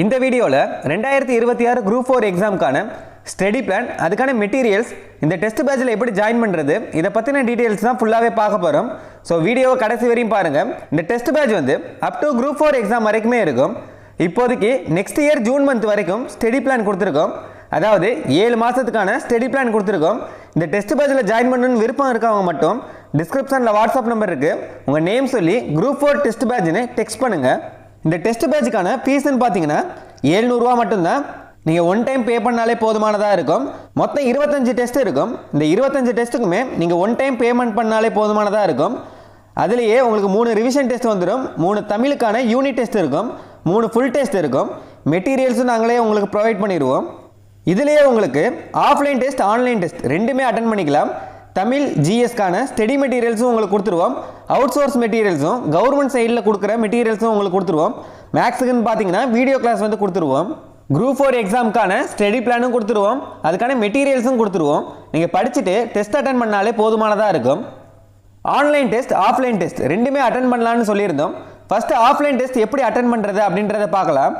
இந்த வீடியோவில் ரெண்டாயிரத்தி இருபத்தி ஆறு குரூப் ஃபோர் எக்ஸாமுக்கான ஸ்டடி பிளான் அதுக்கான மெட்டீரியல்ஸ் இந்த டெஸ்ட் பேட்சில் எப்படி ஜாயின் பண்ணுறது இதை பற்றின டீட்டெயில்ஸ் தான் ஃபுல்லாகவே பார்க்க போகிறோம் ஸோ வீடியோவை கடைசி வரையும் பாருங்கள் இந்த டெஸ்ட் பேட்ச் வந்து up to group four exam வரைக்குமே இருக்கும். இப்போதைக்கு நெக்ஸ்ட் இயர் ஜூன் மந்த் வரைக்கும் ஸ்டடி பிளான் கொடுத்துருக்கோம். அதாவது ஏழு மாதத்துக்கான ஸ்டடி பிளான் கொடுத்துருக்கோம். இந்த டெஸ்ட் பேட்சில் ஜாயின் பண்ணணும்னு விருப்பம் இருக்கவங்க மட்டும் டிஸ்கிரிப்ஷனில் வாட்ஸ்அப் நம்பர் இருக்குது உங்கள் நேம் சொல்லி குரூப் ஃபோர் டெஸ்ட் பேட்ச்னு டெக்ஸ்ட் பண்ணுங்கள் இந்த டெஸ்ட் பேட்சுக்கான ஃபீஸ்ன்னு பார்த்தீங்கன்னா ஏழ்நூறுவா மட்டும்தான். நீங்கள் ஒன் டைம் பே பண்ணாலே போதுமானதாக இருக்கும். மொத்தம் இருபத்தஞ்சு டெஸ்ட் இருக்கும். இந்த இருபத்தஞ்சு டெஸ்ட்டுக்குமே நீங்கள் ஒன் டைம் பேமெண்ட் பண்ணாலே போதுமானதாக இருக்கும். அதுலேயே உங்களுக்கு மூணு ரிவிஷன் டெஸ்ட் வந்துடும் மூணு தமிழுக்கான யூனிட் டெஸ்ட் இருக்கும். மூணு ஃபுல் டெஸ்ட் இருக்கும். மெட்டீரியல்ஸும் நாங்களே உங்களுக்கு ப்ரொவைட் பண்ணிடுவோம். இதுலேயே உங்களுக்கு ஆஃப்லைன் டெஸ்ட் ஆன்லைன் டெஸ்ட் ரெண்டுமே அட்டன் பண்ணிக்கலாம். தமிழ் ஜிஎஸ்க்கான ஸ்டெடி மெட்டீரியல்ஸும் உங்களுக்கு கொடுத்துருவோம். அவுட் சோர்ஸ் மெட்டீரியல்ஸும் கவர்மெண்ட் சைடில் கொடுக்குற மெட்டீரியல்ஸும் உங்களுக்கு கொடுத்துருவோம். மேக்ஸுக்குன்னு பார்த்தீங்கன்னா வீடியோ கிளாஸ் வந்து கொடுத்துருவோம். குரூப் ஃபோர் எக்ஸாமுக்கான ஸ்டடி பிளானும் கொடுத்துருவோம். அதுக்கான மெட்டீரியல்ஸும் கொடுத்துருவோம். நீங்கள் படிச்சுட்டு டெஸ்ட் அட்டன் பண்ணாலே போதுமானதாக இருக்கும். ஆன்லைன் டெஸ்ட் ஆஃப்லைன் டெஸ்ட் ரெண்டுமே அட்டன் பண்ணலான்னு சொல்லியிருந்தோம். ஃபஸ்ட்டு ஆஃப்லைன் டெஸ்ட் எப்படி அட்டன் பண்ணுறது அப்படின்றத பார்க்கலாம்.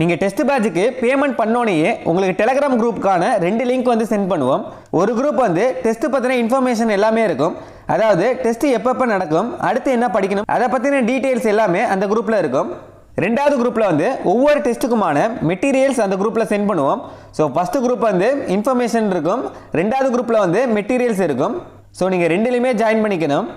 நீங்கள் டெஸ்ட் பேட்சுக்கு பேமெண்ட் பண்ணோனையே உங்களுக்கு டெலகிராம் குரூப்புக்கான ரெண்டு லிங்க் வந்து சென்ட் பண்ணுவோம். ஒரு குரூப் வந்து டெஸ்ட் பற்றின இன்ஃபர்மேஷன் எல்லாமே இருக்கும். அதாவது டெஸ்ட் எப்பப்போ நடக்கும் அடுத்து என்ன படிக்கணும் அதை பற்றின டீட்டெயில்ஸ் எல்லாமே அந்த குரூப்பில் இருக்கும். ரெண்டாவது குரூப்பில் வந்து ஒவ்வொரு டெஸ்ட்டுக்குமான மெட்டீரியல்ஸ் அந்த குரூப்பில் சென்ட் பண்ணுவோம். ஸோ ஃபஸ்ட்டு குரூப் வந்து இன்ஃபர்மேஷன் இருக்கும். ரெண்டாவது குரூப்பில் வந்து மெட்டீரியல்ஸ் இருக்கும். ஸோ நீங்கள் ரெண்டுலையுமே ஜாயின் பண்ணிக்கணும்.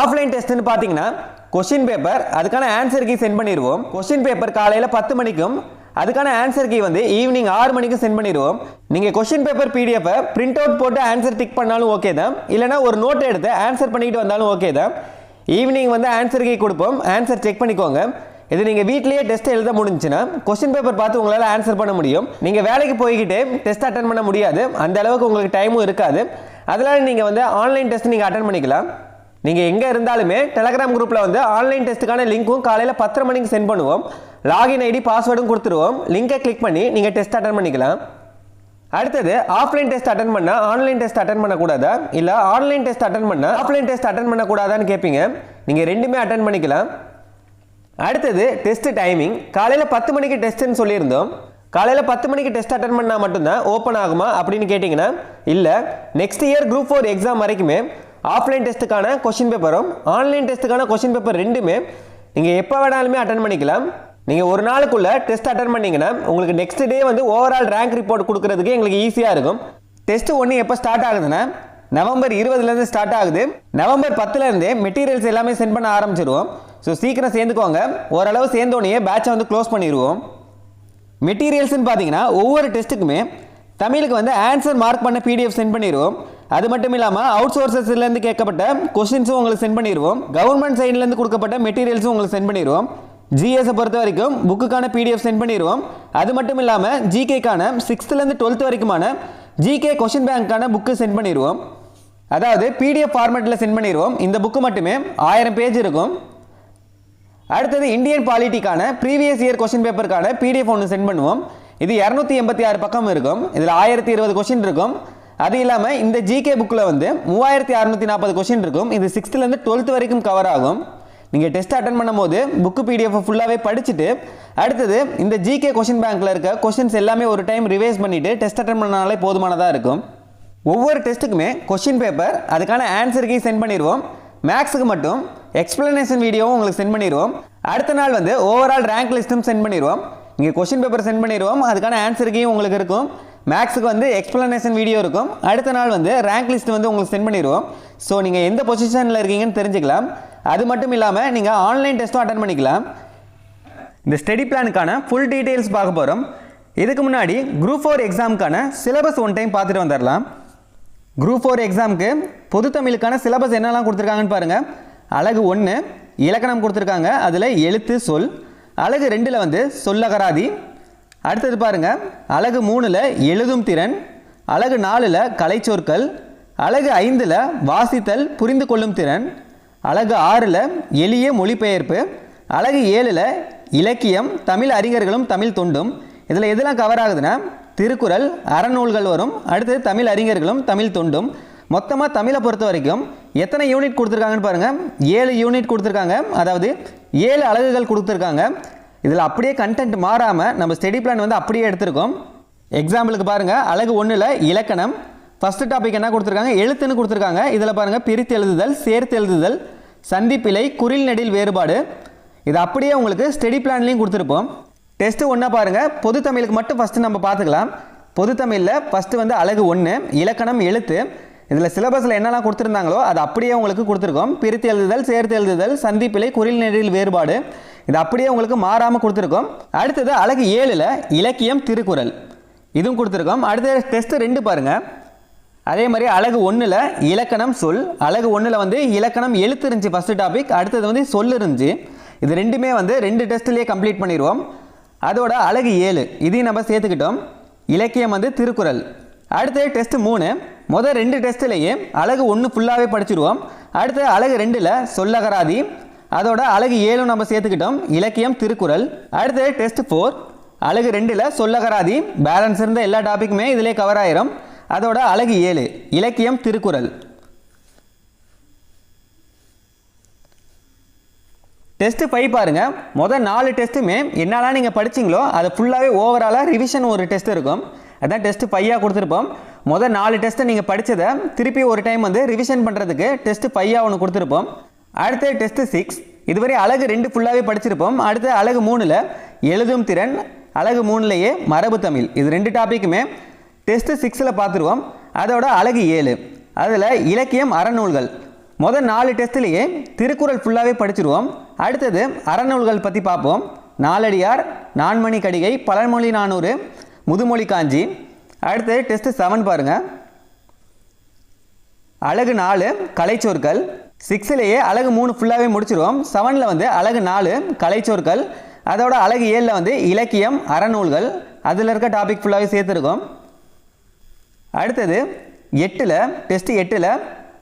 ஆஃப்லைன் டெஸ்ட்டுன்னு பார்த்தீங்கன்னா கொஷின் பேப்பர் அதுக்கான ஆன்சர் கீ சென்ட் பண்ணிடுவோம் கொஸ்டின் பேப்பர் காலையில் பத்து மணிக்கும் அதுக்கான ஆன்சர் கீ வந்து ஈவினிங் ஆறு மணிக்கு சென்ட் பண்ணிடுவோம் நீங்கள் கொஸ்டின் பேப்பர் பிடிஎஃபை பிரிண்ட் அவுட் போட்டு ஆன்சர் டிக் பண்ணாலும் ஓகே தான். இல்லைனா ஒரு நோட் எடுத்து ஆன்சர் பண்ணிட்டு வந்தாலும் ஓகே தான். ஈவினிங் வந்து ஆன்சர் கீ கொடுப்போம். ஆன்சர் செக் பண்ணிக்கோங்க. இது நீங்கள் வீட்லேயே டெஸ்ட் எழுத முடிஞ்சுன்னா கொஸ்டின் பேப்பர் பார்த்து உங்களால் ஆன்சர் பண்ண முடியும். நீங்கள் வேலைக்கு போய்கிட்டே டெஸ்ட் அட்டன் பண்ண முடியாது. அந்த அளவுக்கு உங்களுக்கு டைமும் இருக்காது. அதனால் நீங்கள் வந்து ஆன்லைன் டெஸ்ட் நீங்கள் அட்டன் பண்ணிக்கலாம். நீங்கள் எங்கே இருந்தாலுமே டெலகிராம் குரூப்பில் வந்து ஆன்லைன் டெஸ்ட்டுக்கான லிங்க்கும் காலையில் பத்தரை மணிக்கு சென்ட் பண்ணுவோம். லாகின் ஐடி பாஸ்வேர்டும் கொடுத்துருவோம். லிங்கை கிளிக் பண்ணி நீங்கள் டெஸ்ட் அட்டன் பண்ணிக்கலாம். அடுத்தது ஆஃப்லைன் டெஸ்ட் அட்டன் பண்ணால் ஆன்லைன் டெஸ்ட் அட்டன் பண்ணக்கூடாதா? இல்லை ஆன்லைன் டெஸ்ட் அட்டன் பண்ணால் ஆஃப்லைன் டெஸ்ட் அட்டன் பண்ணக்கூடாதான்னு கேட்பீங்க நீங்கள் ரெண்டுமே அட்டன் பண்ணிக்கலாம். அடுத்தது டெஸ்ட் டைமிங் காலையில் பத்து மணிக்கு டெஸ்ட்டுன்னு சொல்லியிருந்தோம். காலையில் பத்து மணிக்கு டெஸ்ட் அட்டன் பண்ணால் மட்டும்தான் ஓப்பன் ஆகுமா அப்படின்னு கேட்டிங்கன்னா இல்லை next year group four exam வரைக்குமே ஆஃப்லைன் டெஸ்ட்டுக்கான கொஷின் பேப்பரும் ஆன்லைன் டெஸ்ட்டுக்கான கொஷின் பேப்பர் ரெண்டுமே நீங்கள் எப்போ வேணாலுமே அட்டன் பண்ணிக்கலாம். நீங்கள் ஒரு நாளுக்குள்ளே டெஸ்ட் அட்டன் பண்ணிங்கன்னா உங்களுக்கு நெக்ஸ்ட் டே வந்து ஓவரால் ரேங்க் ரிப்போர்ட் கொடுக்கறதுக்கு எங்களுக்கு ஈஸியாக இருக்கும். டெஸ்ட் ஒன்று எப்போ ஸ்டார்ட் ஆகுதுன்னா நவம்பர் இருபதுலேருந்து ஸ்டார்ட் ஆகுது. நவம்பர் பத்துலேருந்தே மெட்டீரியல்ஸ் எல்லாமே சென்ட் பண்ண ஆரம்பிச்சிருவோம். ஸோ சீக்கிரம் சேர்ந்துக்கோங்க. ஓரளவு சேர்ந்தோடனே பேட்சை வந்து க்ளோஸ் பண்ணிடுவோம் மெட்டீரியல்ஸ்னு பார்த்தீங்கன்னா ஒவ்வொரு டெஸ்ட்டுக்குமே தமிழுக்கு வந்து ஆன்சர் மார்க் பண்ண பிடிஎஃப் சென்ட் பண்ணிடுவோம் அது மட்டும் இல்லாமல் அவுட் சோர்சஸ்லேருந்து கேட்கப்பட்ட கொஸ்டின்ஸும் உங்களுக்கு சென்ட் பண்ணிடுவோம் கவர்மெண்ட் சைட்லேருந்து கொடுக்கப்பட்ட மெட்டீரியல்ஸும் உங்களுக்கு சென்ட் பண்ணிடுவோம் ஜிஎஸை பொறுத்த வரைக்கும் புக்குக்கான பிடிஎஃப் சென்ட் பண்ணிடுவோம் அது மட்டும் இல்லாமல் ஜிகேக்கான சிக்ஸ்த்துலேருந்து டுவெல்த் வரைக்குமான ஜிகே கொஷின் பேங்க்கான புக்கு சென்ட் பண்ணிடுவோம் அதாவது பிடிஎஃப் ஃபார்மேட்டில் சென்ட் பண்ணிடுவோம் இந்த புக்கு மட்டுமே ஆயிரம் பேஜ் இருக்கும். அடுத்தது இந்தியன் பாலிட்டிக்கான ப்ரீவியஸ் இயர் கொஷின் பேப்பருக்கான பிடிஎஃப் ஒன்று சென்ட் பண்ணுவோம். இது இரநூத்தி எண்பத்தி ஆறு பக்கம் இருக்கும். இதில் ஆயிரத்தி இருபது கொஷின் இருக்கும். அது இல்லாமல் இந்த ஜிகே புக்கில் வந்து மூவாயிரத்தி அறுநூத்தி நாற்பது கொஷின் இருக்கும். இது சிக்ஸ்த்துலேருந்து டுவெல்த் வரைக்கும் கவர் ஆகும். நீங்கள் டெஸ்ட் அட்டன் பண்ணும்போது புக்கு பிடிஎஃப் ஃபுல்லாகவே படிச்சுட்டு அடுத்தது இந்த ஜிகே கொஷின் பேங்க்கில் இருக்க கொஷின்ஸ் எல்லாமே ஒரு டைம் ரிவைஸ் பண்ணிவிட்டு டெஸ்ட் அட்டன் பண்ணாலே போதுமானதாக இருக்கும். ஒவ்வொரு டெஸ்ட்டுக்குமே கொஷின் பேப்பர் அதுக்கான ஆன்சருக்கையும் சென்ட் பண்ணிடுவோம். மேக்ஸுக்கு மட்டும் எக்ஸ்பிளனேஷன் வீடியோவும் உங்களுக்கு சென்ட் பண்ணிடுவோம். அடுத்த நாள் வந்து ஓவரால் ரேங்க் லிஸ்ட்டும் சென்ட் பண்ணிடுவோம். நீங்கள் கொஷின் பேப்பர் சென்ட் பண்ணிடுவோம். அதுக்கான ஆன்சருக்கையும் உங்களுக்கு இருக்கும். மேக்ஸுக்கு வந்து எக்ஸ்பிளனேஷன் வீடியோ இருக்கும். அடுத்த நாள் வந்து ரேங்க் லிஸ்ட் வந்து உங்களுக்கு சென்ட் பண்ணிடுவோம் ஸோ நீங்கள் எந்த பொசிஷனில் இருக்கீங்கன்னு தெரிஞ்சுக்கலாம். அது மட்டும் இல்லாமல் நீங்கள் ஆன்லைன் டெஸ்ட்டும் அட்டன் பண்ணிக்கலாம். இந்த ஸ்டடி பிளானுக்கான ஃபுல் டீட்டெயில்ஸ் பார்க்க போகிறோம் இதுக்கு முன்னாடி குரூப் ஃபோர் எக்ஸாமுக்கான சிலபஸ் ஒன் டைம் பார்த்துட்டு வந்துடலாம் குரூப் ஃபோர் எக்ஸாமுக்கு பொது தமிழுக்கான சிலபஸ் என்னெல்லாம் கொடுத்துருக்காங்கன்னு பாருங்கள் அழகு ஒன்று இலக்கணம் கொடுத்துருக்காங்க. அதில் எழுத்து சொல். அழகு ரெண்டில் வந்து சொல்லகராதி அடுத்தது பாருங்கள் அழகு மூணில் எழுதும் திறன் அழகு நாலில் கலைச்சொற்கள் அழகு ஐந்தில் வாசித்தல் புரிந்து கொள்ளும் திறன் அழகு ஆறில் எளிய மொழிபெயர்ப்பு அழகு ஏழில் இலக்கியம் தமிழ் அறிஞர்களும் தமிழ் தொண்டும். இதில் எதெல்லாம் கவர் ஆகுதுன்னா திருக்குறள் அறநூல்கள் வரும். அடுத்தது தமிழ் அறிஞர்களும் தமிழ் தொண்டும். மொத்தமாக தமிழை பொறுத்த வரைக்கும் எத்தனை யூனிட் கொடுத்துருக்காங்கன்னு பாருங்கள் ஏழு யூனிட் கொடுத்துருக்காங்க. அதாவது ஏழு அழகுகள் கொடுத்துருக்காங்க. இதில் அப்படியே கண்டென்ட் மாறாமல் நம்ம ஸ்டடி பிளான் வந்து அப்படியே எடுத்திருக்கோம். எக்ஸாம்பிளுக்கு பாருங்கள் அழகு ஒன்றில் இலக்கணம். ஃபஸ்ட்டு டாபிக் என்ன கொடுத்துருக்காங்க? எழுத்துன்னு கொடுத்துருக்காங்க. இதில் பாருங்கள் பிரித்து எழுதுதல் சேர்த்து எழுதுதல் சந்திப்பிலை குறில் நெடில் வேறுபாடு. இது அப்படியே உங்களுக்கு ஸ்டடி பிளான்லேயும் கொடுத்துருப்போம். டெஸ்ட்டு ஒன்றா பாருங்கள் பொது தமிழுக்கு மட்டும் ஃபஸ்ட்டு நம்ம பார்த்துக்கலாம். பொது தமிழில் ஃபஸ்ட்டு வந்து அழகு ஒன்று இலக்கணம் எழுத்து. இதில் சிலபஸில் என்னெல்லாம் கொடுத்துருந்தாங்களோ அது அப்படியே உங்களுக்கு கொடுத்துருக்கோம். பிரித்து எழுதுதல் சேர்த்து எழுதுதல் சந்திப்பிலை குறில் நெடில் வேறுபாடு. இது அப்படியே உங்களுக்கு மாறாமல் கொடுத்துருக்கோம். அடுத்தது அழகு ஏழில் இலக்கியம் திருக்குறள். இதுவும் கொடுத்துருக்கோம். அடுத்தது டெஸ்ட்டு ரெண்டு பாருங்கள் அதே மாதிரி அழகு ஒன்றில் இலக்கணம் சொல் அழகு ஒன்றில் வந்து இலக்கணம் எழுத்து இருந்துச்சு ஃபஸ்ட்டு டாபிக் அடுத்தது வந்து சொல் இருந்துச்சு இது ரெண்டுமே வந்து ரெண்டு டெஸ்ட்லேயே கம்ப்ளீட் பண்ணிடுவோம் அதோட அழகு ஏழு இதையும் நம்ம சேர்த்துக்கிட்டோம். இலக்கியம் வந்து திருக்குறள். அடுத்தது டெஸ்ட்டு மூணு முதல் ரெண்டு டெஸ்ட்லேயே அழகு ஒன்று ஃபுல்லாகவே படிச்சிடுவோம் அடுத்த அழகு ரெண்டில் சொல்லகராதி அதோட அழகு ஏழும் நம்ம சேர்த்துக்கிட்டோம். இலக்கியம் திருக்குறள். அடுத்தது டெஸ்ட் ஃபோர் அழகு ரெண்டில் சொல்லகராதி பேலன்ஸ் இருந்த எல்லா டாப்பிக்குமே இதிலே கவர் ஆயிரும். அதோட அழகு ஏழு. இலக்கியம் திருக்குறள். டெஸ்ட் ஃபைவ் பாருங்க. முதல் நாலு டெஸ்ட்டுமே என்னெல்லாம் நீங்கள் படிச்சிங்களோ அது ஃபுல்லாகவே ஓவராலாக ரிவிஷன் ஒரு டெஸ்ட் இருக்கும். அதான் டெஸ்ட் ஃபையாக கொடுத்துருப்போம். முதல் நாலு டெஸ்ட்டை நீங்கள் படித்ததை திருப்பி ஒரு டைம் வந்து ரிவிஷன் பண்ணுறதுக்கு டெஸ்ட் ஃபையாக ஒன்று கொடுத்துருப்போம். அடுத்து டெஸ்ட் சிக்ஸ் இதுவரை அழகு ரெண்டு ஃபுல்லாகவே படிச்சிருப்போம். அடுத்து அழகு மூணில் எழுதும் திறன் அழகு மூணுலேயே மரபு தமிழ். இது ரெண்டு டாப்பிக்குமே டெஸ்ட் சிக்ஸில் பார்த்துருவோம். அதோட அழகு ஏழு. அதில் இலக்கியம் அறநூல்கள். முதல் நாலு டெஸ்ட்லேயே திருக்குறள் ஃபுல்லாகவே படிச்சிருவோம். அடுத்தது அறநூல்கள் பற்றி பார்ப்போம். நாலடியார் நான்மணி கடிகை பழமொழி நானூறு முதுமொழி காஞ்சி. அடுத்தது டெஸ்ட் செவன் பாருங்கள் அழகு நாலு கலைச்சொற்கள். சிக்ஸ்லேயே அழகு மூணு ஃபுல்லாகவே முடிச்சிருவோம். செவனில் வந்து அழகு நாலு கலைச்சொற்கள். அதோட அழகு ஏழில் வந்து இலக்கியம் அறநூல்கள். அதில் இருக்க டாபிக் ஃபுல்லாகவே சேர்த்துருக்கோம். அடுத்தது எட்டில் டெஸ்ட் எட்டில்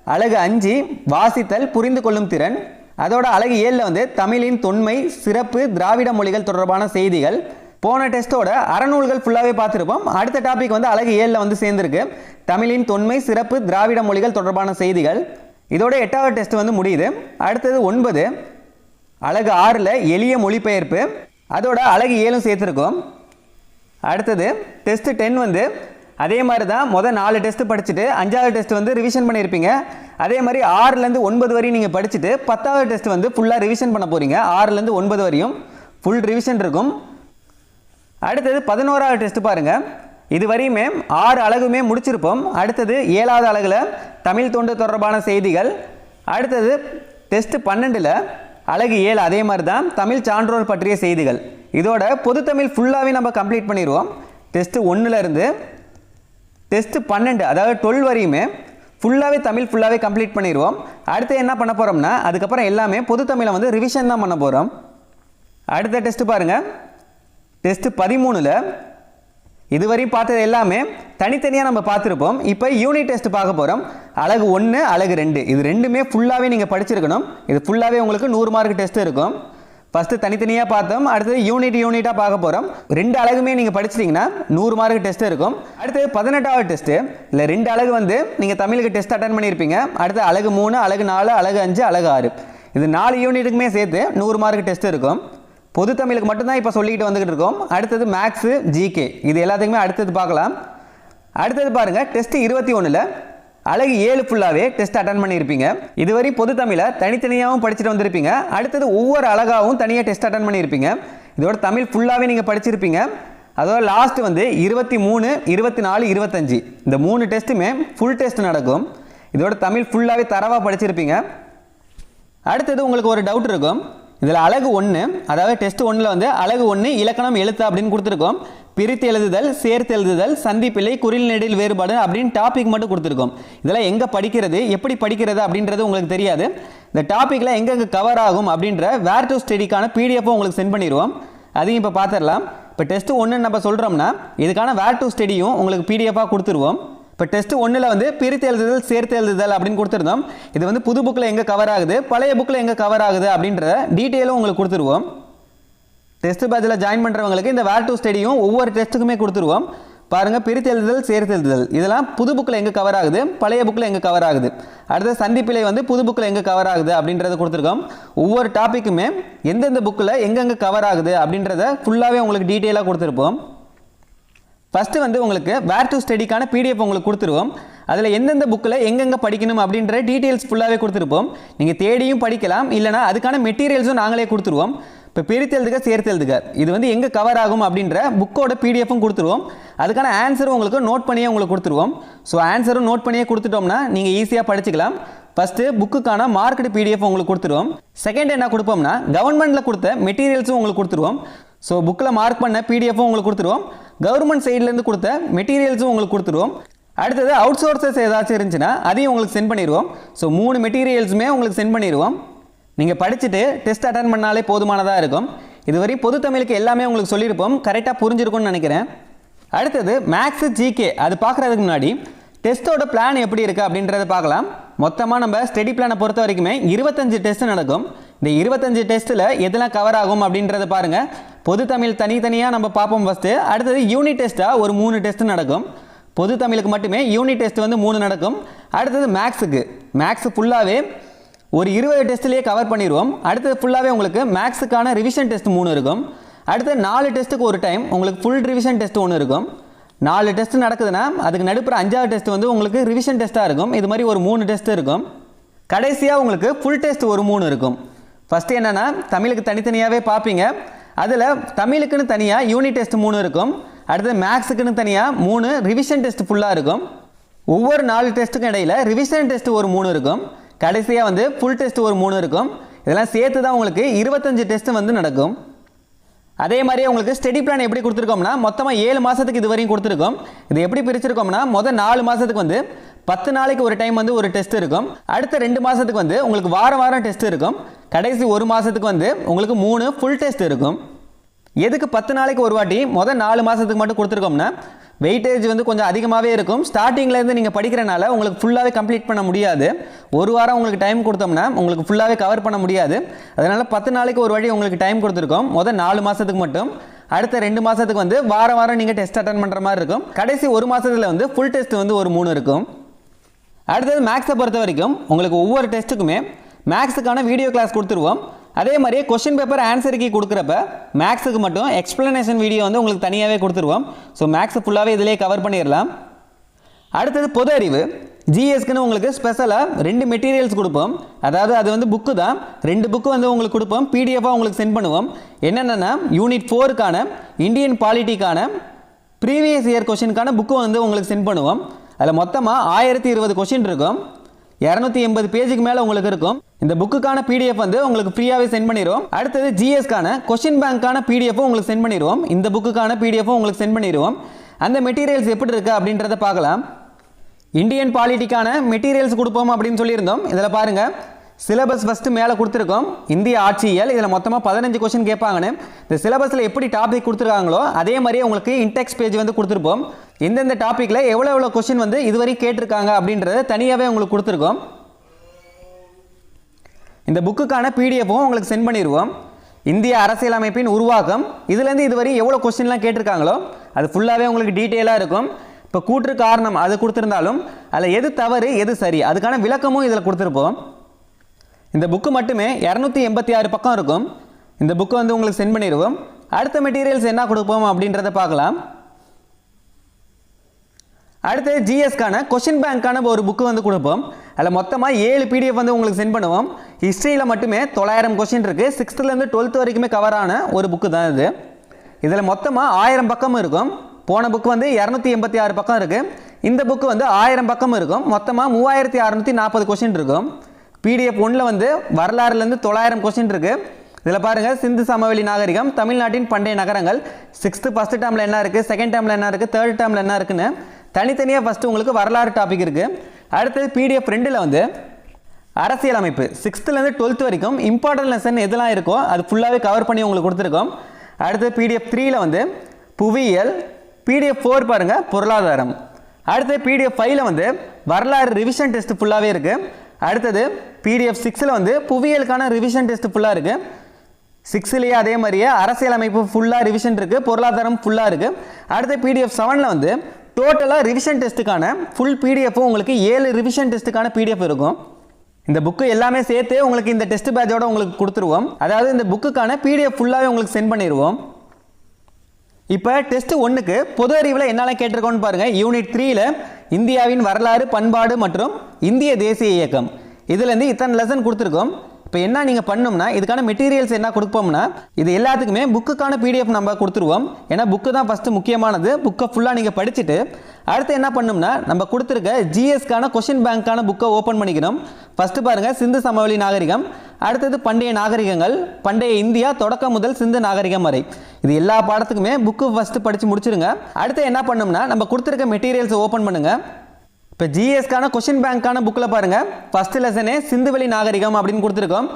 அழகு அஞ்சு வாசித்தல் புரிந்து கொள்ளும் திறன். அதோட அழகு ஏழில் வந்து தமிழின் தொன்மை சிறப்பு திராவிட மொழிகள் தொடர்பான செய்திகள். போன டெஸ்ட்டோட அறநூல்கள் ஃபுல்லாகவே பார்த்துருப்போம். அடுத்த டாபிக் வந்து அழகு ஏழில் வந்து சேர்ந்துருக்கு. தமிழின் தொன்மை சிறப்பு திராவிட மொழிகள் தொடர்பான செய்திகள். இதோட எட்டாவது டெஸ்ட் வந்து முடியுது. அடுத்தது ஒன்பது. அழகு ஆறில் எளிய மொழிபெயர்ப்பு. அதோட அழகு ஏழும் சேர்த்துருக்கோம். அடுத்தது டெஸ்ட் டென் வந்து அதே மாதிரி தான் மொதல் நாலு டெஸ்ட் படிச்சுட்டு அஞ்சாவது டெஸ்ட் வந்து ரிவிஷன் பண்ணியிருப்பீங்க. அதே மாதிரி ஆறுலேருந்து ஒன்பது வரையும் நீங்கள் படிச்சுட்டு பத்தாவது டெஸ்ட் வந்து ஃபுல்லாக ரிவிஷன் பண்ண போகிறீங்க ஆறுலேருந்து ஒன்பது வரையும் ஃபுல் ரிவிஷன் இருக்கும். அடுத்தது பதினோராவது டெஸ்ட் பாருங்கள் இது வரையுமே ஆறு அழகுமே முடிச்சிருப்போம். அடுத்தது ஏழாவது அழகில் தமிழ் தொண்டு தொடர்பான செய்திகள். அடுத்தது டெஸ்ட் பன்னெண்டில் அழகு ஏழு அதே மாதிரி தான் தமிழ் சான்றோர் பற்றிய செய்திகள். இதோட பொதுத்தமிழ் ஃபுல்லாகவே நம்ம கம்ப்ளீட் பண்ணிடுவோம். டெஸ்ட் ஒன்றுலேருந்து டெஸ்ட் பன்னெண்டு அதாவது டுவெல் வரையுமே ஃபுல்லாகவே தமிழ் ஃபுல்லாகவே கம்ப்ளீட் பண்ணிடுவோம். அடுத்து என்ன பண்ண போகிறோம்னா அதுக்கப்புறம் எல்லாமே பொது தமிழை வந்து ரிவிஷன் தான் பண்ண போகிறோம் அடுத்த டெஸ்ட்டு பாருங்கள் டெஸ்ட்டு பதிமூணில் இதுவரையும் பார்த்தது எல்லாமே தனித்தனியாக நம்ம பார்த்துருப்போம். இப்போ யூனிட் டெஸ்ட் பார்க்க போகிறோம் அழகு ஒன்று அழகு ரெண்டு. இது ரெண்டுமே ஃபுல்லாகவே நீங்கள் படிச்சிருக்கணும். இது ஃபுல்லாகவே உங்களுக்கு நூறு மார்க் டெஸ்ட் இருக்கும். ஃபஸ்ட்டு தனித்தனியாக பார்த்தோம். அடுத்தது யூனிட் யூனிட்டாக பார்க்க போகிறோம் ரெண்டு அழகுமே நீங்கள் படிச்சிட்டிங்கன்னா நூறு மார்க் டெஸ்ட் இருக்கும். அடுத்தது பதினெட்டாவது டெஸ்ட்டு இல்லை ரெண்டு அழகு வந்து நீங்கள் தமிழுக்கு டெஸ்ட் அட்டன் பண்ணியிருப்பீங்க. அடுத்து அழகு மூணு அழகு நாலு அழகு அஞ்சு அழகு ஆறு. இது நாலு யூனிட்டுக்குமே சேர்த்து நூறு மார்க் டெஸ்ட் இருக்கும். பொது தமிழுக்கு மட்டும்தான் இப்போ சொல்லிக்கிட்டு வந்துக்கிட்டு இருக்கோம். அடுத்தது மேக்ஸு ஜிகே இது எல்லாத்துக்குமே அடுத்தது பார்க்கலாம். அடுத்தது பாருங்கள் டெஸ்ட் இருபத்தி ஒன்றில் அழகு ஏழு ஃபுல்லாகவே டெஸ்ட் அட்டன் பண்ணியிருப்பீங்க. இதுவரை பொது தமிழை தனித்தனியாகவும் படிச்சுட்டு வந்திருப்பீங்க. அடுத்தது ஒவ்வொரு அழகாகவும் தனியாக டெஸ்ட் அட்டன் பண்ணியிருப்பீங்க. இதோட தமிழ் ஃபுல்லாகவே நீங்கள் படிச்சிருப்பீங்க. அதோட லாஸ்ட் வந்து இருபத்தி மூணு இருபத்தி நாலு இருபத்தஞ்சி. இந்த மூணு டெஸ்ட்டுமே ஃபுல் டெஸ்ட் நடக்கும். இதோட தமிழ் ஃபுல்லாகவே தரவாக படிச்சிருப்பீங்க. அடுத்தது உங்களுக்கு ஒரு டவுட் இருக்கும். இதில் அழகு ஒன்று அதாவது டெஸ்ட் ஒன்றில் வந்து அழகு ஒன்று இலக்கணம் எழுத்து அப்படின்னு கொடுத்துருக்கோம். பிரித்து எழுதுதல் சேர்த்து எழுதுதல் சந்திப்பிலை குறில் நெடில் வேறுபாடு அப்படின்னு டாபிக் மட்டும் கொடுத்துருக்கோம். இதெல்லாம் எங்கே படிக்கிறது எப்படி படிக்கிறது அப்படின்றது உங்களுக்கு தெரியாது. இந்த டாப்பிக்கில் எங்கெங்கே கவர் ஆகும் அப்படின்ற வேர் டு ஸ்டடிக்கான பிடிஎஃப்பும் உங்களுக்கு சென்ட் பண்ணிடுவோம். அதையும் இப்போ பார்த்துடலாம். இப்போ டெஸ்ட்டு ஒன்று நம்ம சொல்கிறோம்னா இதுக்கான வேர் டு ஸ்டடியும் உங்களுக்கு பிடிஎஃபாக கொடுத்துருவோம். இப்போ டெஸ்ட் ஒன்றில் வந்து பிரித்து எழுதுதல் சேர்த்து எழுதுதல் அப்படின்னு கொடுத்துருந்தோம். இது வந்து புது புக்கில் எங்கே கவர் ஆகுது பழைய புக்கில் எங்கே கவர் ஆகுது அப்படின்ற டீட்டெயிலும் உங்களுக்கு கொடுத்துருவோம். டெஸ்ட் பேட்சில் ஜாயின் பண்ணுறவங்களுக்கு இந்த வேர் டூ ஸ்டடியும் ஒவ்வொரு டெஸ்ட்டுக்குமே கொடுத்துருவோம். பாருங்கள் பிரித்து எழுதுதல் சேர்த்து எழுதுதல். இதெல்லாம் புது புக்கில் எங்கே கவர் ஆகுது பழைய புக்கில் எங்கே கவர் ஆகுது. அடுத்த சந்திப்பிலை வந்து புது புக்கில் எங்கே கவர் ஆகுது அப்படின்றத கொடுத்துருக்கோம். ஒவ்வொரு டாப்பிக்குமே எந்தெந்த புக்கில் எங்கெங்கே கவர் ஆகுது அப்படின்றத ஃபுல்லாகவே உங்களுக்கு டீட்டெயிலாக கொடுத்துருப்போம். ஃபஸ்ட்டு வந்து உங்களுக்கு வேர் டு ஸ்டடிக்கான பிடிஎஃப் உங்களுக்கு கொடுத்துருவோம். அதில் எந்தெந்த புக்கில் எங்கெங்கே படிக்கணும் அப்படின்ற டீட்டெயில்ஸ் ஃபுல்லாகவே கொடுத்துருப்போம். நீங்கள் தேடியும் படிக்கலாம் இல்லைனா அதுக்கான மெட்டீரியல்ஸும் நாங்களே கொடுத்துருவோம். இப்போ பிரித்தெழுதுக சேர்த்தெழுதுக இது வந்து எங்கே கவர் ஆகும் அப்படின்ற புக்கோட பிடிஎஃப்பும் கொடுத்துருவோம். அதுக்கான ஆன்சரும் உங்களுக்கு நோட் பண்ணியே உங்களுக்கு கொடுத்துருவோம். ஸோ ஆன்சரும் நோட் பண்ணியே கொடுத்துட்டோம்னா நீங்கள் ஈஸியாக படிச்சுக்கலாம். ஃபஸ்ட்டு புக்குக்கான மார்க்கெட் பிடிஎஃப் உங்களுக்கு கொடுத்துருவோம். செகண்ட் என்ன கொடுப்போம்னா கவர்மெண்ட்டில் கொடுத்த மெட்டீரியல்ஸும் உங்களுக்கு கொடுத்துருவோம். ஸோ புக்கில் மார்க் பண்ண பிடிஎஃப்பும் உங்களுக்கு கொடுத்துருவோம். கவர்மெண்ட் சைட்லேருந்து கொடுத்த மெட்டீரியல்ஸும் உங்களுக்கு கொடுத்துருவோம். அடுத்தது அவுட் சோர்சஸ் ஏதாச்சும் இருந்துச்சுன்னா அதையும் உங்களுக்கு சென்ட் பண்ணிடுவோம் ஸோ மூணு மெட்டீரியல்ஸுமே உங்களுக்கு சென்ட் பண்ணிடுவோம் நீங்கள் படிச்சுட்டு டெஸ்ட் அட்டன் பண்ணாலே போதுமானதாக இருக்கும். இதுவரை பொது தமிழுக்கு எல்லாமே உங்களுக்கு சொல்லியிருப்போம். கரெக்டாக புரிஞ்சிருக்கும்னு நினைக்கிறேன். அடுத்தது மேக்ஸு ஜிகே அது பார்க்குறதுக்கு முன்னாடி டெஸ்ட்டோட பிளான் எப்படி இருக்குது அப்படின்றத பார்க்கலாம். மொத்தமாக நம்ம ஸ்டடி பிளானை பொறுத்த வரைக்குமே இருபத்தஞ்சு டெஸ்ட் நடக்கும். இந்த இருபத்தஞ்சு டெஸ்ட்டில் எதெல்லாம் கவர் ஆகும் அப்படின்றத பாருங்கள் பொது தமிழ் தனித்தனியாக நம்ம பார்ப்போம் ஃபஸ்ட்டு அடுத்தது யூனிட் டெஸ்ட்டாக ஒரு மூணு டெஸ்ட் நடக்கும். பொது தமிழுக்கு மட்டுமே யூனிட் டெஸ்ட் வந்து மூணு நடக்கும். அடுத்தது மேக்ஸுக்கு மேக்ஸ் ஃபுல்லாகவே ஒரு இருபது டெஸ்ட்லேயே கவர் பண்ணிடுவோம் அடுத்தது ஃபுல்லாகவே உங்களுக்கு மேக்ஸுக்கான ரிவிஷன் டெஸ்ட் மூணு இருக்கும். அடுத்து நாலு டெஸ்ட்டுக்கு ஒரு டைம் உங்களுக்கு ஃபுல் ரிவிஷன் டெஸ்ட் ஒன்று இருக்கும். நாலு டெஸ்ட் நடக்குதுன்னா அதுக்கு நடுப்புற அஞ்சாவது டெஸ்ட் வந்து உங்களுக்கு ரிவிஷன் டெஸ்ட்டாக இருக்கும். இது மாதிரி ஒரு மூணு டெஸ்ட் இருக்கும். கடைசியாக உங்களுக்கு ஃபுல் டெஸ்ட் ஒரு மூணு இருக்கும். ஃபஸ்ட்டு என்னென்னா தமிழுக்கு தனித்தனியாகவே பார்ப்பீங்க அதில் தமிழுக்குன்னு தனியாக யூனிட் டெஸ்ட் மூணு இருக்கும். அடுத்து மேக்ஸுக்குன்னு தனியாக மூணு ரிவிஷன் டெஸ்ட் ஃபுல்லாக இருக்கும். ஒவ்வொரு நாலு டெஸ்ட்டுக்கும் இடையில் ரிவிஷன் டெஸ்ட் ஒரு மூணு இருக்கும். கடைசியாக வந்து ஃபுல் டெஸ்ட் ஒரு மூணு இருக்கும். இதெல்லாம் சேர்த்து தான் உங்களுக்கு இருபத்தஞ்சு டெஸ்ட் வந்து நடக்கும். அதே மாதிரி உங்களுக்கு ஸ்டடி பிளான் எப்படி கொடுத்துருக்கோம்னா மொத்தமாக ஏழு மாதத்துக்கு இது வரையும் கொடுத்துருக்கோம். இது எப்படி பிரிச்சிருக்கோம்னா மொதல் நாலு மாதத்துக்கு வந்து பத்து நாளைக்கு ஒரு டைம் வந்து ஒரு டெஸ்ட் இருக்கும். அடுத்த ரெண்டு மாதத்துக்கு வந்து உங்களுக்கு வாரம் வாரம் டெஸ்ட் இருக்கும். கடைசி ஒரு மாதத்துக்கு வந்து உங்களுக்கு மூணு ஃபுல் டெஸ்ட் இருக்கும். எதுக்கு பத்து நாளைக்கு ஒரு வாட்டி? மொதல் நாலு மாதத்துக்கு மட்டும் கொடுத்துருக்கோம்னா வெயிட்டேஜ் வந்து கொஞ்சம் அதிகமாகவே இருக்கும். ஸ்டார்டிங்லேருந்து நீங்கள் படிக்கிறனால உங்களுக்கு ஃபுல்லாகவே கம்ப்ளீட் பண்ண முடியாது. ஒரு வாரம் உங்களுக்கு டைம் கொடுத்தோம்னா உங்களுக்கு ஃபுல்லாகவே கவர் பண்ண முடியாது. அதனால் பத்து நாளைக்கு ஒரு வாட்டி உங்களுக்கு டைம் கொடுத்துருக்கோம். மொதல் நாலு மாதத்துக்கு மட்டும். அடுத்த ரெண்டு மாதத்துக்கு வந்து வாரம் வாரம் நீங்கள் டெஸ்ட் அட்டன் பண்ணுற மாதிரி இருக்கும். கடைசி ஒரு மாதத்தில் வந்து ஃபுல் டெஸ்ட் வந்து ஒரு மூணு இருக்கும். அடுத்தது மேக்ஸை பொறுத்த வரைக்கும் உங்களுக்கு ஒவ்வொரு டெஸ்ட்டுக்குமே மேக்ஸுக்கான வீடியோ கிளாஸ் கொடுத்துருவோம். அதே மாதிரியே கொஷின் பேப்பர் ஆன்சருக்கு கொடுக்குறப்ப மேக்ஸுக்கு மட்டும் எக்ஸ்ப்ளனேஷன் வீடியோ வந்து உங்களுக்கு தனியாகவே கொடுத்துருவோம். ஸோ மேக்ஸ் ஃபுல்லாகவே இதிலே கவர் பண்ணிடலாம். அடுத்தது பொது அறிவு. ஜிஎஸ்க்குன்னு உங்களுக்கு ஸ்பெஷலாக ரெண்டு மெட்டீரியல்ஸ் கொடுப்போம். அதாவது அது வந்து புக்கு தான். ரெண்டு புக்கு வந்து உங்களுக்கு கொடுப்போம். பிடிஎஃபாக உங்களுக்கு சென்ட் பண்ணுவோம். என்னென்னா யூனிட் ஃபோருக்கான இந்தியன் பாலிட்டிக்கான ப்ரீவியஸ் இயர் கொஷினுக்கான புக்கு வந்து உங்களுக்கு சென்ட் பண்ணுவோம். அதில் மொத்தமாக ஆயிரத்தி இருபது கொஷின் இருக்கும். இரநூத்தி எண்பது பேஜுக்கு மேலே உங்களுக்கு இருக்கும். இந்த புக்குக்கான பிடிஎஃப் வந்து உங்களுக்கு ஃப்ரீயாகவே சென்ட் பண்ணிடுவோம் அடுத்தது ஜிஎஸ்க்கான கொஷின் பேங்க்கான பிடிஎஃப்பும் உங்களுக்கு சென்ட் பண்ணிடுவோம் இந்த புக்குக்கான பிடிஎஃப்பும் உங்களுக்கு சென்ட் பண்ணிடுவோம் அந்த மெட்டீரியல்ஸ் எப்படி இருக்குது அப்படின்றத பார்க்கலாம். இந்தியன் பாலிட்டிக்கான மெட்டீரியல்ஸ் கொடுப்போம் அப்படின்னு சொல்லியிருந்தோம். இதில் பாருங்கள் சிலபஸ் ஃபஸ்ட்டு மேலே கொடுத்துருக்கோம். இந்திய ஆட்சியல் இதில் மொத்தமாக பதினஞ்சு கொஷின் கேட்பாங்கன்னு. இந்த சிலபஸில் எப்படி டாபிக் கொடுத்துருக்காங்களோ அதே மாதிரியே உங்களுக்கு இன்டெக்ஸ் பேஜ் வந்து கொடுத்துருப்போம். எந்தெந்த டாப்பிக்கில் எவ்வளோ எவ்வளோ கொஷின் வந்து இதுவரை கேட்டிருக்காங்க அப்படின்றத தனியாகவே உங்களுக்கு கொடுத்துருக்கோம். இந்த புக்குக்கான பிடிஎஃப்பும் உங்களுக்கு சென்ட் பண்ணிடுவோம் இந்திய அரசியலமைப்பின் உருவாக்கம் இதுலேருந்து இதுவரை எவ்வளோ கொஸ்டின்லாம் கேட்டிருக்காங்களோ அது ஃபுல்லாகவே உங்களுக்கு டீட்டெயிலாக இருக்கும். இப்போ கூற்று காரணம் அது கொடுத்துருந்தாலும் அதில் எது தவறு எது சரி அதுக்கான விளக்கமும் இதில் கொடுத்துருப்போம். இந்த புக்கு மட்டுமே இரநூத்தி எண்பத்தி ஆறு பக்கம் இருக்கும். இந்த புக்கு வந்து உங்களுக்கு சென்ட் பண்ணிடுவோம் அடுத்த மெட்டீரியல்ஸ் என்ன கொடுப்போம் அப்படின்றத பார்க்கலாம். அடுத்து ஜிஎஸ்க்கான கொஷின் பேங்க்கான ஒரு புக்கு வந்து கொடுப்போம். அதில் மொத்தமாக ஏழு பிடிஎஃப் வந்து உங்களுக்கு சென்ட் பண்ணுவோம். ஹிஸ்ட்ரியில் மட்டுமே தொள்ளாயிரம் கொஷின் இருக்குது சிக்ஸ்த்துலேருந்து டுவெல்த் வரைக்குமே கவரான ஒரு புக்கு தான் இது. இதில் மொத்தமாக ஆயிரம் பக்கம் இருக்கும். போன புக்கு வந்து இரநூத்தி எண்பத்தி ஆறு பக்கம் இருக்குது இந்த புக்கு வந்து ஆயிரம் பக்கம் இருக்கும். மொத்தமாக மூவாயிரத்தி அறநூற்றி நாற்பது கொஷின் இருக்கும். பிடிஎஃப் ஒன்றில் வந்து வரலாறுலேருந்து தொள்ளாயிரம் கொஸ்டின் இருக்குது இதில் பாருங்கள் சிந்து சமவெளி நாகரிகம் தமிழ்நாட்டின் பண்டைய நகரங்கள் சிக்ஸ்த்து ஃபஸ்ட்டு டேர்மில் என்ன இருக்குது செகண்ட் டேர்மில் என்ன இருக்குது தேர்ட் டேர்மில் என்ன இருக்குன்னு தனித்தனியாக ஃபஸ்ட்டு உங்களுக்கு வரலாறு டாபிக் இருக்குது அடுத்தது பிடிஎஃப் ரெண்டில் வந்து அரசியலமைப்பு. சிக்ஸ்த்துலேருந்து டுவெல்த் வரைக்கும் இம்பார்ட்டன்ட் லெசன் எதெல்லாம் இருக்கோ அது ஃபுல்லாகவே கவர் பண்ணி உங்களுக்கு கொடுத்துருக்கோம். அடுத்தது பிடிஎஃப் த்ரீயில் வந்து புவியியல் பிடிஎஃப் ஃபோர் பாருங்கள் பொருளாதாரம். அடுத்து பிடிஎஃப் ஃபைவ்ல வந்து வரலாறு ரிவிஷன் டெஸ்ட் ஃபுல்லாகவே இருக்குது அடுத்தது பிடிஎஃப் சிக்ஸில் வந்து புவியியலுக்கான ரிவிஷன் டெஸ்ட் ஃபுல்லாக இருக்குது சிக்ஸ்லேயே அதே மாதிரியே அரசியலமைப்பு ஃபுல்லாக ரிவிஷன் இருக்குது பொருளாதாரம் ஃபுல்லாக இருக்குது அடுத்த பிடிஎஃப் செவனில் வந்து டோட்டலாக ரிவிஷன் டெஸ்ட்டுக்கான ஃபுல் பிடிஎஃப்பும் உங்களுக்கு ஏழு ரிவிஷன் டெஸ்ட்டுக்கான பிடிஎஃப் இருக்கும். இந்த புக்கு எல்லாமே சேர்த்து உங்களுக்கு இந்த டெஸ்ட் பேட்சோட உங்களுக்கு கொடுத்துருவோம். அதாவது இந்த புக்குக்கான பிடிஎஃப் ஃபுல்லாகவே உங்களுக்கு சென்ட் பண்ணிடுவோம் இப்போ டெஸ்ட் ஒன்றுக்கு பொது அறிவில் என்னெல்லாம் கேட்டிருக்கோன்னு பாருங்கள் யூனிட் த்ரீயில் இந்தியாவின் வரலாறு பண்பாடு மற்றும் இந்திய தேசிய இயக்கம். இதுலேருந்து இத்தனை லெசன் கொடுத்துருக்கோம். இப்போ என்ன நீங்கள் பண்ணோம்னா இதுக்கான மெட்டீரியல்ஸ் என்ன கொடுப்போம்னா இது எல்லாத்துக்குமே புக்குக்கான பிடிஎஃப் நம்ம கொடுத்துருவோம். ஏன்னா புக்கு தான் ஃபஸ்ட்டு முக்கியமானது. புக்கை ஃபுல்லாக நீங்கள் படிச்சுட்டு அடுத்து என்ன பண்ணோம்னா நம்ம கொடுத்துருக்க ஜிஎஸ்க்கான கொஷின் பேங்க்கான புக்கை ஓப்பன் பண்ணிக்கணும். ஃபஸ்ட்டு பாருங்கள் சிந்து சமவெளி நாகரிகம். அடுத்தது பண்டைய நாகரிகங்கள். பண்டைய இந்தியா தொடக்கம் முதல் சிந்து நாகரிகம் வரை. இது எல்லா பாடத்துக்குமே புக்கு ஃபஸ்ட்டு படித்து முடிச்சிருங்க. அடுத்து என்ன பண்ணோம்னா நம்ம கொடுத்துருக்க மெட்டீரியல்ஸை ஓப்பன் பண்ணுங்கள் இப்போ ஜிஎஸ்க்கான கொஷின் பேங்க்கான புக்கில் பாருங்கள் ஃபஸ்ட்டு லெசனே சிந்துவெளி நாகரிகம் அப்படின்னு கொடுத்துருக்கோம்.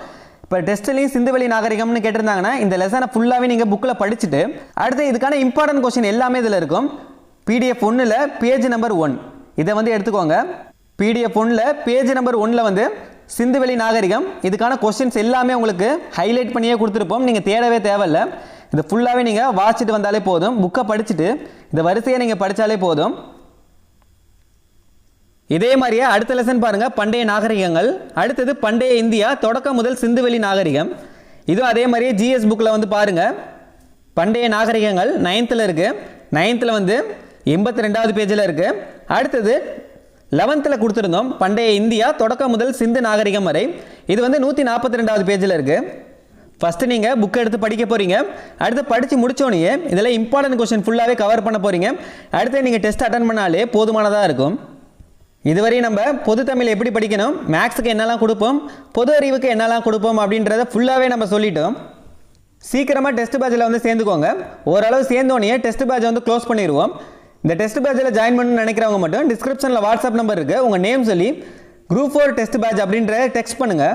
இப்போ டெஸ்ட்லேயும் சிந்துவெளி நாகரிகம்னு கேட்டிருந்தாங்கன்னா இந்த லெசனை ஃபுல்லாகவே நீங்கள் புக்கில் படிச்சுட்டு அடுத்து இதுக்கான இம்பார்ட்டன்ட் கொஷின் எல்லாமே இதில் இருக்கும். பிடிஎஃப் ஒன்றில் பேஜ் நம்பர் ஒன் இதை வந்து எடுத்துக்கோங்க. பிடிஎஃப் ஒன்றில் பேஜ் நம்பர் ஒன்றில் வந்து சிந்துவெளி நாகரிகம். இதுக்கான கொஸ்டின்ஸ் எல்லாமே உங்களுக்கு ஹைலைட் பண்ணியே கொடுத்துருப்போம். நீங்கள் தேடவே தேவையில்ல. இதை ஃபுல்லாகவே நீங்கள் வாசிச்சுட்டு வந்தாலே போதும். புக்கை படிச்சுட்டு இந்த வரிசையை நீங்கள் படித்தாலே போதும். இதே மாதிரியே அடுத்த லெசன் பாருங்கள் பண்டைய நாகரிகங்கள். அடுத்தது பண்டைய இந்தியா. தொடக்கம் முதல் சிந்துவெளி நாகரிகம். இதுவும் அதே மாதிரியே ஜிஎஸ் புக்கில் வந்து பாருங்கள் பண்டைய நாகரிகங்கள் நைன்த்தில் இருக்குது நைன்த்தில் வந்து எண்பத்தி ரெண்டாவது பேஜில் இருக்குது அடுத்தது லெவன்த்தில் கொடுத்துருந்தோம். பண்டைய இந்தியா தொடக்கம் முதல் சிந்து நாகரிகம் வரை. இது வந்து நூற்றி நாற்பத்தி ரெண்டாவது பேஜில் இருக்குது ஃபஸ்ட்டு நீங்கள் புக் எடுத்து படிக்க போகிறீங்க அடுத்து படித்து முடிச்சோடனே இதில் இம்பார்ட்டன்ட் கொஷின் ஃபுல்லாகவே கவர் பண்ண போகிறீங்க அடுத்து நீங்கள் டெஸ்ட் அட்டன் பண்ணாலே போதுமானதாக இருக்கும். இதுவரை நம்ம பொது தமிழ் எப்படி படிக்கணும்? மேக்ஸுக்கு என்னெல்லாம் கொடுப்போம்? பொது அறிவுக்கு என்னெல்லாம் கொடுப்போம்? அப்படின்றத ஃபுல்லாகவே நம்ம சொல்லிட்டோம். சீக்கிரமாக டெஸ்ட் பேட்சில் வந்து சேர்ந்துக்கோங்க. ஓரளவு சேர்ந்தோடனே டெஸ்ட் பேட்ச் வந்து க்ளோஸ் பண்ணிடுவோம் இந்த டெஸ்ட் பேட்சில் ஜாயின் பண்ணணும்னு நினைக்கிறவங்க மட்டும் டிஸ்கிரிப்ஷனில் வாட்ஸ்அப் நம்பர் இருக்குது உங்கள் நேம் சொல்லி குரூப் ஃபோர் டெஸ்ட் பேட்ச் அப்படின்ற டெக்ஸ்ட் பண்ணுங்கள்